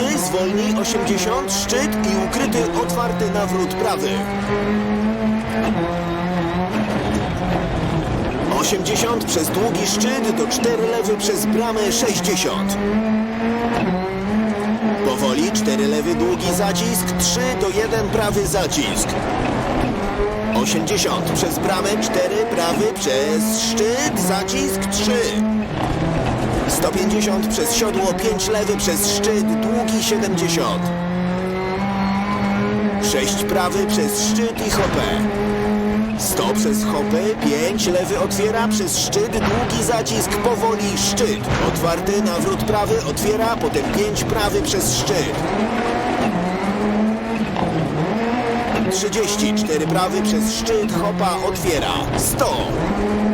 wody, zwolnij 80, szczyt i ukryty otwarty nawrót prawy. 80 przez długi szczyt do 4 lewy przez bramę 60. Powoli 4 lewy długi zacisk, 3 do 1 prawy zacisk. 80 przez bramę, 4 prawy przez szczyt, zacisk 3. 150 przez siodło, 5 lewy przez szczyt, długi 70. 6 prawy przez szczyt i hopę. 100 przez hopę, 5 lewy otwiera przez szczyt, długi zacisk, powoli szczyt. Otwarty nawrót prawy otwiera, potem 5 prawy przez szczyt. 30, 4 prawy przez szczyt, hopa otwiera. 100.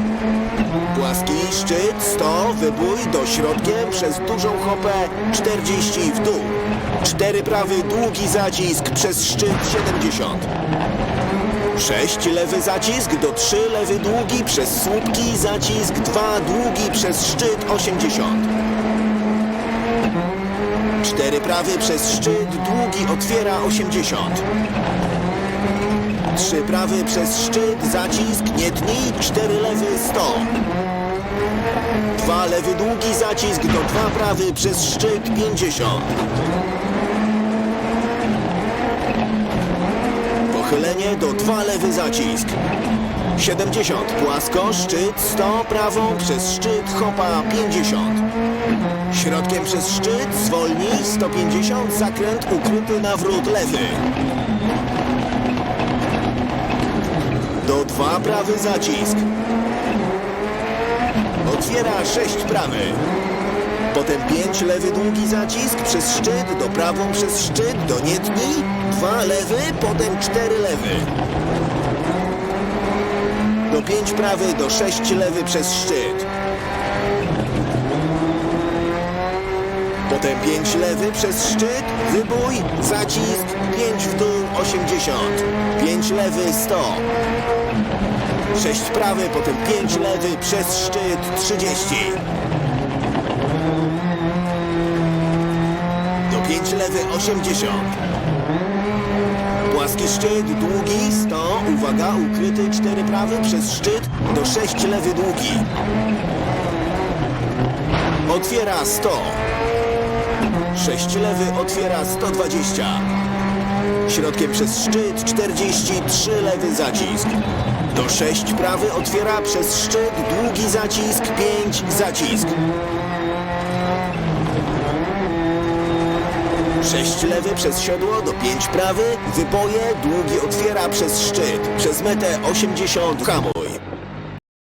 Płaski szczyt, 100, wybój do środkiem przez dużą hopę, 40 w dół. 4 prawy, długi zacisk przez szczyt, 70. 6 lewy zacisk do 3 lewy długi przez słupki zacisk 2 długi przez szczyt 80 4 prawy przez szczyt długi otwiera 80 3 prawy przez szczyt zacisk nie tnij 4 lewy 100 2 lewy długi zacisk do 2 prawy przez szczyt 50 Pochylenie do 2 lewy zacisk. 70 płasko, szczyt 100 prawą przez szczyt hopa 50. Środkiem przez szczyt zwolnij 150 zakręt ukryty nawrót lewy. Do 2 prawy zacisk. Otwiera 6 prawy. Potem 5 lewy długi zacisk przez szczyt, do prawą przez szczyt, do nietni, 2 lewy, potem 4 lewy. Do 5 prawy, do 6 lewy przez szczyt. Potem 5 lewy przez szczyt, wybój, zacisk, 5 w dół, 80. 5 lewy, 100. 6 prawy, potem 5 lewy przez szczyt, 30. Do 5 lewy 80. Płaski szczyt, długi 100. Uwaga, ukryty 4 prawy przez szczyt do 6 lewy długi. Otwiera 100. 6 lewy otwiera 120. Środkiem przez szczyt 43 lewy zacisk. Do 6 prawy otwiera przez szczyt długi zacisk 5 zacisk. 6 lewy przez siodło do 5 prawy, wyboje, długi otwiera przez szczyt, przez metę 80 hamuj.